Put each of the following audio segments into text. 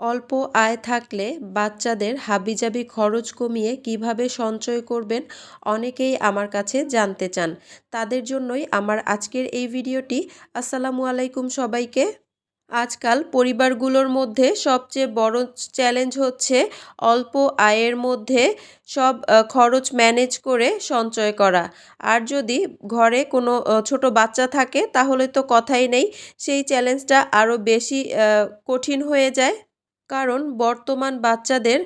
অল্প আয় থাকলে বাচ্চাদের হাবিজাবি খরচ কমিয়ে কীভাবে সঞ্চয় করবেন অনেকেই আমার কাছে জানতে চান। তাদের জন্যই আমার আজকের এই ভিডিওটি। আসসালামু আলাইকুম সবাইকে। আজকাল পরিবারগুলোর মধ্যে সবচেয়ে বড় চ্যালেঞ্জ হচ্ছে অল্প আয়ের মধ্যে সব খরচ ম্যানেজ করে সঞ্চয় করা। আর যদি ঘরে কোনো ছোট বাচ্চা থাকে তাহলে তো কথাই নেই। সেই চ্যালেঞ্জটা আরও বেশি কঠিন হয়ে যায়। কারণ বর্তমান বাচ্চাদের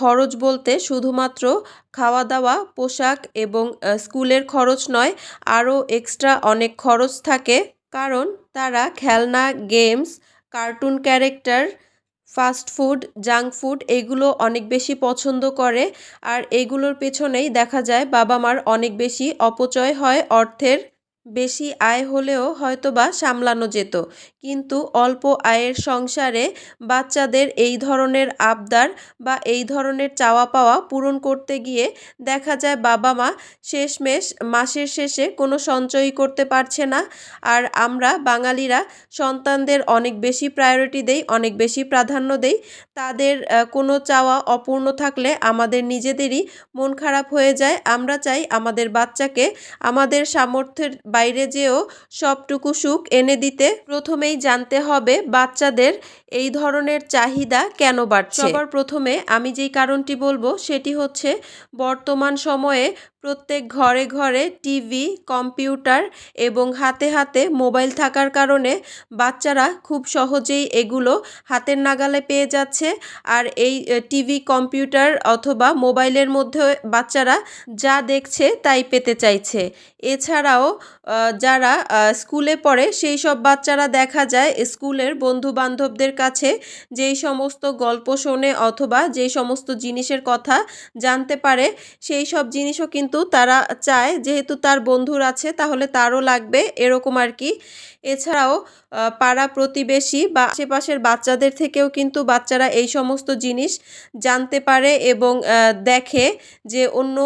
খরচ বলতে শুধুমাত্র খাওয়া দাওয়া পোশাক এবং স্কুলের খরচ নয়, আরও এক্সট্রা অনেক খরচ থাকে। কারণ তারা খেলনা, games, cartoon character, fast food, junk food এগুলো অনেক বেশি পছন্দ করে। আর এগুলোর পেছনেই দেখা যায় বাবা মার অনেক বেশি অপচয় হয় অর্থের। বেশি আয় হলেও হয়তোবা সামলানো যেত। কিন্তু অল্প আয়ের সংসারে বাচ্চাদের এই ধরনের আবদার বা এই ধরনের চাওয়া পাওয়া পূরণ করতে গিয়ে দেখা যায় বাবা মা শেষমেশ মাসের শেষে কোনো সঞ্চয়ই করতে পারছে না। আর আমরা বাঙালিরা সন্তানদের অনেক বেশি প্রায়োরিটি দেই, অনেক বেশি প্রাধান্য দেই। তাদের কোনো চাওয়া অপূর্ণ থাকলে আমাদের নিজেদেরই মন খারাপ হয়ে যায়। আমরা চাই আমাদের বাচ্চাকে আমাদের সামর্থ্যের বাইরে যেও সবটুকু সুখ এনে দিতে প্রথমেই জানতে হবে বাচ্চাদের এই ধরনের চাহিদা কেন বাড়ছে। সবার প্রথমে আমি যেই কারণটি বলব সেটি হচ্ছে বর্তমান সময়ে প্রত্যেক ঘরে ঘরে টিভি, কম্পিউটার এবং হাতে হাতে মোবাইল থাকার কারণে বাচ্চারা খুব সহজেই এগুলো হাতের নাগালে পেয়ে যাচ্ছে। আর এই টিভি, কম্পিউটার অথবা মোবাইলের মধ্যে বাচ্চারা যা দেখছে তাই পেতে চাইছে। এছাড়াও যারা স্কুলে পড়ে সেই সব বাচ্চারা দেখা যায় স্কুলের বন্ধু বান্ধবদের কাছে যেই সমস্ত গল্প শোনে অথবা যেই সমস্ত জিনিসের কথা জানতে পারে সেই সব জিনিসও কিন্তু তারা চায় যেহেতু তার বন্ধুর আছে তাহলে তারও লাগবে এরকম আর কি। এছাড়াও পাড়া প্রতিবেশী বা আশেপাশের বাচ্চাদের থেকেও কিন্তু বাচ্চারা এই সমস্ত জিনিস জানতে পারে এবং দেখে যে অন্য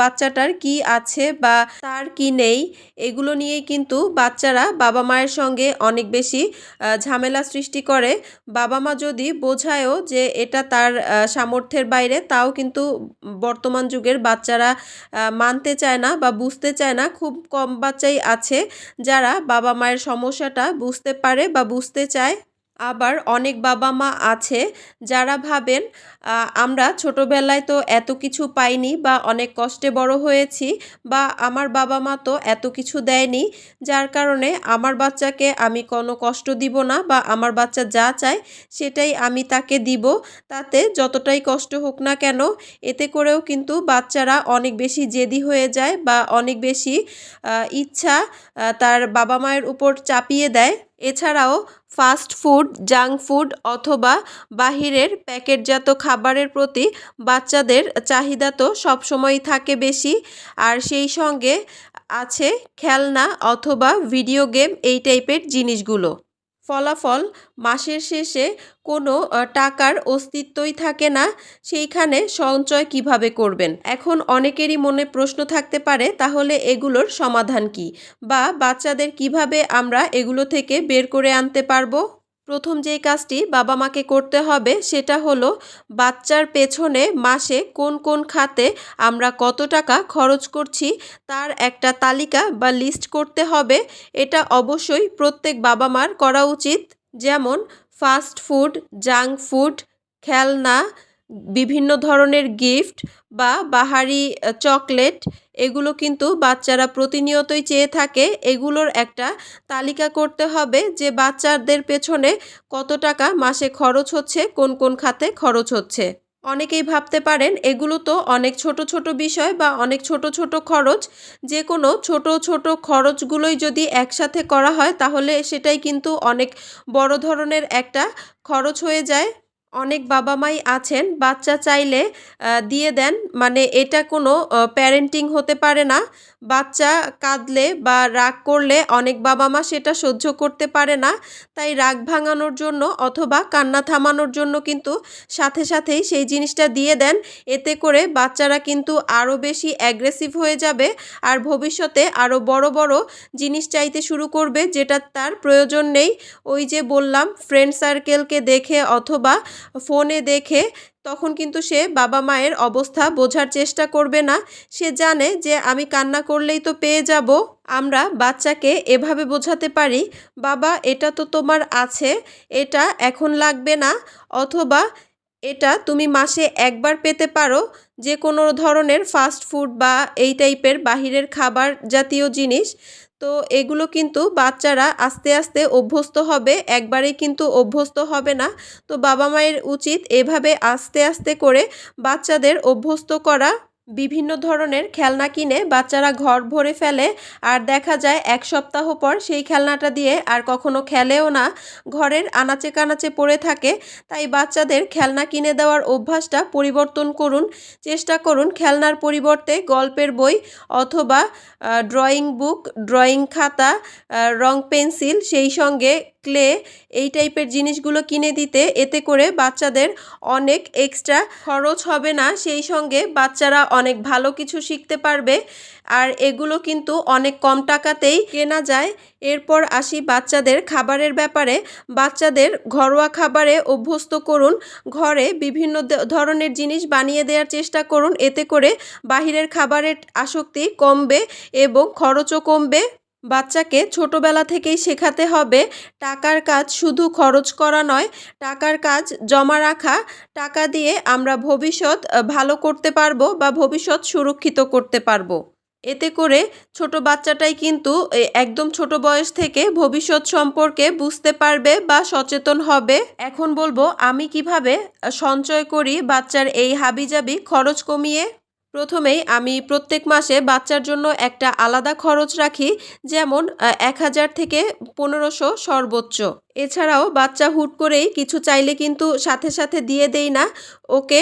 বাচ্চাটার কি আছে বা তার কি নেই। এগুলো নিয়েই কিন্তু বাচ্চারা বাবা মায়ের সঙ্গে অনেক বেশি ঝামেলা সৃষ্টি করে। বাবা মা যদি বোঝায়ও যে এটা তার সামর্থ্যের বাইরে, তাও কিন্তু বর্তমান যুগের বাচ্চারা মানতে চায় না বা বুঝতে চায় না। খুব কম বাচ্চাই আছে যারা বাবা মায়ের সমস্যাটা বুঝতে পারে বা বুঝতে চায় আবার অনেক বাবা মা আছে যারা ভাবেন আমরা ছোটোবেলায় তো এত কিছু পাইনি বা অনেক কষ্টে বড় হয়েছি বা আমার বাবা মা তো এত কিছু দেয়নি, যার কারণে আমার বাচ্চাকে আমি কোনো কষ্ট দিব না বা আমার বাচ্চা যা চায় সেটাই আমি তাকে দিব। তাতে যতটাই কষ্ট হোক না কেন, এতে করেও কিন্তু বাচ্চারা অনেক বেশি জেদি হয়ে যায় বা অনেক বেশি ইচ্ছা তার বাবা মায়ের উপর চাপিয়ে দেয়। এছাড়াও ফাস্ট ফুড, জাঙ্ক ফুড অথবা বাহিরের প্যাকেটজাত খাবারের প্রতি বাচ্চাদের চাহিদা তো সবসময়ই থাকে বেশি। আর সেই সঙ্গে আছে খেলনা অথবা ভিডিও গেম এই টাইপের জিনিসগুলো। ফলাফল মাসের শেষে কোনো টাকার অস্তিত্বই থাকে না। সেইখানে সঞ্চয় কীভাবে করবেন? এখন অনেকেরই মনে প্রশ্ন থাকতে পারে, তাহলে এগুলোর সমাধান কি? বা বাচ্চাদের কীভাবে আমরা এগুলো থেকে বের করে আনতে পারব? প্রথম যেই কাজটি বাবা মাকে করতে হবে সেটা হলো বাচ্চার পেছনে মাসে কোন কোন খাতে আমরা কত টাকা খরচ করছি তার একটা তালিকা বা লিস্ট করতে হবে। এটা অবশ্যই প্রত্যেক বাবা মার করা উচিত। যেমন ফাস্ট ফুড, জাঙ্ক ফুড, খেলনা, বিভিন্ন ধরনের গিফট বা বাহারি চকলেট এগুলো কিন্তু বাচ্চারা প্রতিনিয়তই চেয়ে থাকে। এগুলোর একটা তালিকা করতে হবে যে বাচ্চাদের পেছনে কত টাকা মাসে খরচ হচ্ছে, কোন কোন খাতে খরচ হচ্ছে। অনেকেই ভাবতে পারেন, এগুলো তো অনেক ছোট ছোট বিষয় বা অনেক ছোট ছোট খরচ। যে কোনো ছোট ছোট খরচগুলোই যদি একসাথে করা হয়, তাহলে সেটাই কিন্তু অনেক বড় ধরনের একটা খরচ হয়ে যায়। অনেক বাবা মাই আছেন, বাচ্চা চাইলে দিয়ে দেন। মানে এটা কোনো প্যারেন্টিং হতে পারে না। বাচ্চা কাঁদলে বা রাগ করলে অনেক বাবা মা সেটা সহ্য করতে পারে না। তাই রাগ ভাঙানোর জন্য অথবা কান্না থামানোর জন্য কিন্তু সাথে সাথেই সেই জিনিসটা দিয়ে দেন। এতে করে বাচ্চারা কিন্তু আরও বেশি অ্যাগ্রেসিভ হয়ে যাবে আর ভবিষ্যতে আরও বড় বড় জিনিস চাইতে শুরু করবে যেটা তার প্রয়োজন নেই। ওই যে বললাম ফ্রেন্ড সার্কেলকে দেখে অথবা ফোনে দেখে তখন কিন্তু সে বাবা মায়ের অবস্থা বোঝার চেষ্টা করবে না। সে জানে যে আমি কান্না করলেই তো পেয়ে যাব। আমরা বাচ্চাকে এভাবে বোঝাতে পারি, বাবা, এটা তো তোমার আছে, এটা এখন লাগবে না। অথবা এটা তুমি মাসে একবার পেতে পারো। যে কোনো ধরনের ফাস্ট ফুড বা এই টাইপের বাহিরের খাবার জাতীয় জিনিস। তো এগুলো কিন্তু বাচ্চারা আস্তে আস্তে অভ্যস্ত হবে, একবারেই কিন্তু অভ্যস্ত হবে না। তো বাবা মায়ের উচিত এভাবে আস্তে আস্তে করে বাচ্চাদের অভ্যস্ত করা বিভিন্ন ধরনের খেলনা কিনে বাচ্চারা ঘর ভরে ফেলে আর দেখা যায় এক সপ্তাহ পর সেই খেলনাটা দিয়ে আর কখনো খেলেও না। ঘরের আনাচে কানাচে পড়ে থাকে, তাই বাচ্চাদের খেলনা কিনে দেওয়ার অভ্যাসটা পরিবর্তন করুন। চেষ্টা করুন খেলনার পরিবর্তে গল্পের বই অথবা ড্রয়িং বুক, ড্রয়িং খাতা রং পেন্সিল সেই সঙ্গে ক্লে এই টাইপের জিনিসগুলো কিনে দিতে, এতে করে বাচ্চাদের অনেক এক্সট্রা খরচ হবে না। সেই সঙ্গে বাচ্চারা অনেক ভালো কিছু শিখতে পারবে। আর এগুলো কিন্তু অনেক কম টাকাতেই কেনা যায়। এরপর আসি বাচ্চাদের খাবারের ব্যাপারে। বাচ্চাদের ঘরোয়া খাবারে অভ্যস্ত করুন। ঘরে বিভিন্ন ধরনের জিনিস বানিয়ে দেওয়ার চেষ্টা করুন। এতে করে বাহিরের খাবারের আসক্তি কমবে এবং খরচও কমবে। বাচ্চাকে ছোটবেলা থেকেই শেখাতে হবে, টাকার কাজ শুধু খরচ করা নয়, টাকার কাজ জমা রাখা, টাকা দিয়ে আমরা ভবিষ্যৎ ভালো করতে পারব বা ভবিষ্যৎ সুরক্ষিত করতে পারব। এতে করে ছোট বাচ্চাটাই কিন্তু একদম ছোট বয়স থেকে ভবিষ্যৎ সম্পর্কে বুঝতে পারবে বা সচেতন হবে। এখন বলব, আমি কীভাবে সঞ্চয় করি বাচ্চার এই হাবিজাবি খরচ কমিয়ে? প্রথমেই আমি প্রত্যেক মাসে বাচ্চার জন্য একটা আলাদা খরচ রাখি, যেমন এক হাজার থেকে পনেরোশো সর্বোচ্চ। এছাড়াও বাচ্চা হুট করেই কিছু চাইলে কিন্তু সাথে সাথে দিয়ে দেই না। ওকে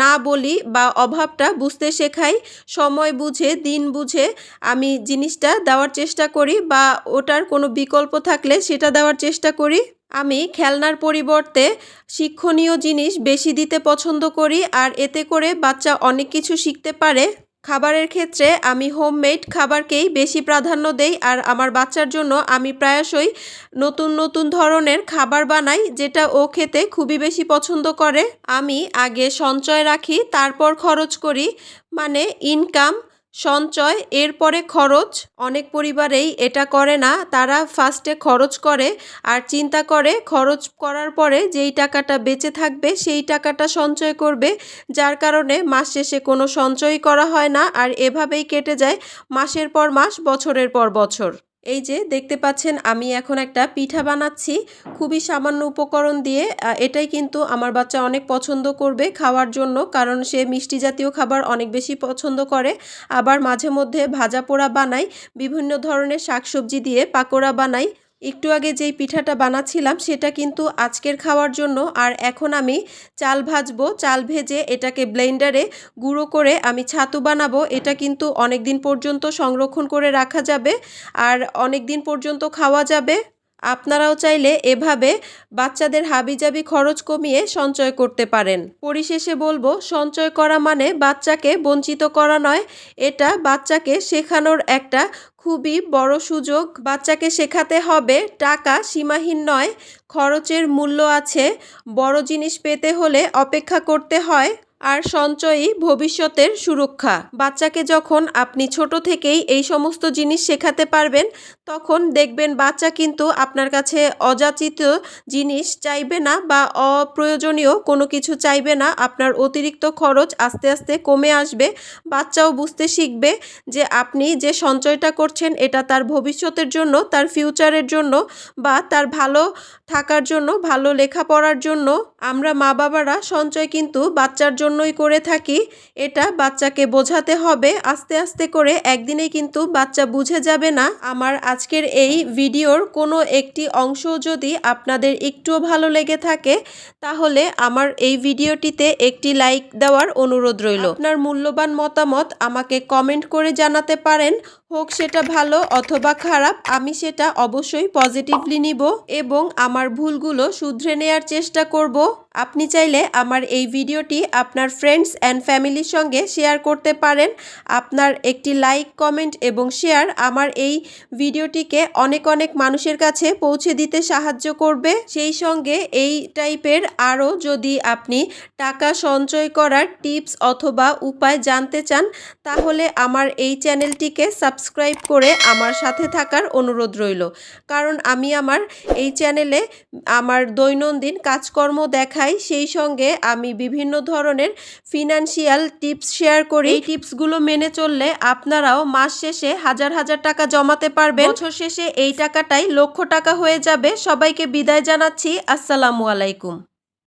না বলি বা অভাবটা বুঝতে শেখাই, সময় বুঝে, দিন বুঝে আমি জিনিসটা দেওয়ার চেষ্টা করি বা ওটার কোনো বিকল্প থাকলে সেটা দেওয়ার চেষ্টা করি। আমি খেলনার পরিবর্তে শিক্ষণীয় জিনিস বেশি দিতে পছন্দ করি আর এতে করে বাচ্চা অনেক কিছু শিখতে পারে। খাবারের ক্ষেত্রে আমি হোমমেড খাবারকেই বেশি প্রাধান্য দেই আর আমার বাচ্চার জন্য আমি প্রায়শই নতুন নতুন ধরনের খাবার বানাই যেটা ও খেতে খুবই বেশি পছন্দ করে। আমি আগে সঞ্চয় রাখি, তারপর খরচ করি। মানে ইনকাম সঞ্চয়, এরপরে খরচ। অনেক পরিবারেই এটা করে না। তারা ফার্স্টে খরচ করে আর চিন্তা করে খরচ করার পরে যেই টাকাটা বেঁচে থাকবে সেই টাকাটা সঞ্চয় করবে। যার কারণে মাস শেষে কোনো সঞ্চয়ই করা হয় না। আর এভাবেই কেটে যায় মাসের পর মাস, বছরের পর বছর। এই যে দেখতে পাচ্ছেন, আমি এখন একটা পিঠা বানাচ্ছি। খুবই সামান্য উপকরণ দিয়ে এটাই কিন্তু আমার বাচ্চা অনেক পছন্দ করবে খাওয়ার জন্য, কারণ সে মিষ্টি জাতীয় খাবার অনেক বেশি পছন্দ করে। আবার মাঝে মধ্যে ভাজা পোড়া বানাই, বিভিন্ন ধরনের শাকসবজি দিয়ে পাকোড়া বানাই। একটু আগে যেই পিঠাটা বানাচ্ছিলাম, সেটা কিন্তু আজকের খাওয়ার জন্য, আর এখন আমি চাল ভাজবো, চাল ভেজে এটাকে ব্লেন্ডারে গুঁড়ো করে আমি ছাতু বানাবো। এটা কিন্তু অনেক দিন পর্যন্ত সংরক্ষণ করে রাখা যাবে, আর অনেক দিন পর্যন্ত খাওয়া যাবে। আপনারাও চাইলে এভাবে বাচ্চাদের হাবিজাবি খরচ কমিয়ে সঞ্চয় করতে পারেন। পরিশেষে বলব, সঞ্চয় করা মানে বাচ্চাকে বঞ্চিত করা নয়, এটা বাচ্চাকে শেখানোর একটা খুবই বড় সুযোগ। বাচ্চাকে শেখাতে হবে টাকা সীমাহীন নয়, খরচের মূল্য আছে। বড় জিনিস পেতে হলে অপেক্ষা করতে হয়। আর সঞ্চয়ই ভবিষ্যতের সুরক্ষা। বাচ্চাকে যখন আপনি ছোট থেকেই এই সমস্ত জিনিস শেখাতে পারবেন, তখন দেখবেন বাচ্চা কিন্তু আপনার কাছে অযাচিত জিনিস চাইবে না বা অপ্রয়োজনীয় কোনো কিছু চাইবে না। আপনার অতিরিক্ত খরচ আস্তে আস্তে কমে আসবে। বাচ্চাও বুঝতে শিখবে যে আপনি যে সঞ্চয়টা করছেন, এটা তার ভবিষ্যতের জন্য, তার ফিউচারের জন্য বা তার ভালো থাকার জন্য, ভালো লেখাপড়ার জন্য। আমরা মা বাবারা সঞ্চয় কিন্তু বাচ্চার জন্যই করে থাকি, এটা বাচ্চাকে বোঝাতে হবে। আস্তে আস্তে করে একদিনে কিন্তু বাচ্চা বুঝে যাবে না। আমার আজকের এই ভিডিওর কোনো একটি অংশ যদি আপনাদের একটুও ভালো লেগে থাকে, তাহলে আমার এই ভিডিওটিতে একটি লাইক দেওয়ার অনুরোধ রইল। আপনার মূল্যবান মতামত আমাকে কমেন্ট করে জানাতে পারেন। হোক সেটা ভালো অথবা খারাপ, আমি সেটা অবশ্যই পজিটিভলি নিব এবং আমার ভুলগুলো শুধরে নেয়ার চেষ্টা করব। আপনি চাইলে আমার এই ভিডিওটি আপনার ফ্রেন্ডস অ্যান্ড ফ্যামিলির সঙ্গে শেয়ার করতে পারেন। আপনার একটি লাইক কমেন্ট এবং শেয়ার আমার এই ভিডিওটিকে অনেক অনেক মানুষের কাছে পৌঁছে দিতে সাহায্য করবে। সেই সঙ্গে এই টাইপের আরও যদি আপনি টাকা সঞ্চয় করার টিপস অথবা উপায় জানতে চান, তাহলে আমার এই চ্যানেলটিকে সাবস্ক্রাইব করে আমার সাথে থাকার অনুরোধ রইল। কারণ আমি আমার এই চ্যানেলে আমার দৈনন্দিন কাজকর্ম দেখাই, সেই সঙ্গে আমি বিভিন্ন ধরনের ফিনান্সিয়াল টিপস শেয়ার করি। এই টিপসগুলো মেনে চললে আপনারাও মাস শেষে হাজার হাজার টাকা জমাতে পারবেন। বছর শেষে এই টাকাটাই লক্ষ টাকা হয়ে যাবে। সবাইকে বিদায় জানাচ্ছি। আসসালামু আলাইকুম।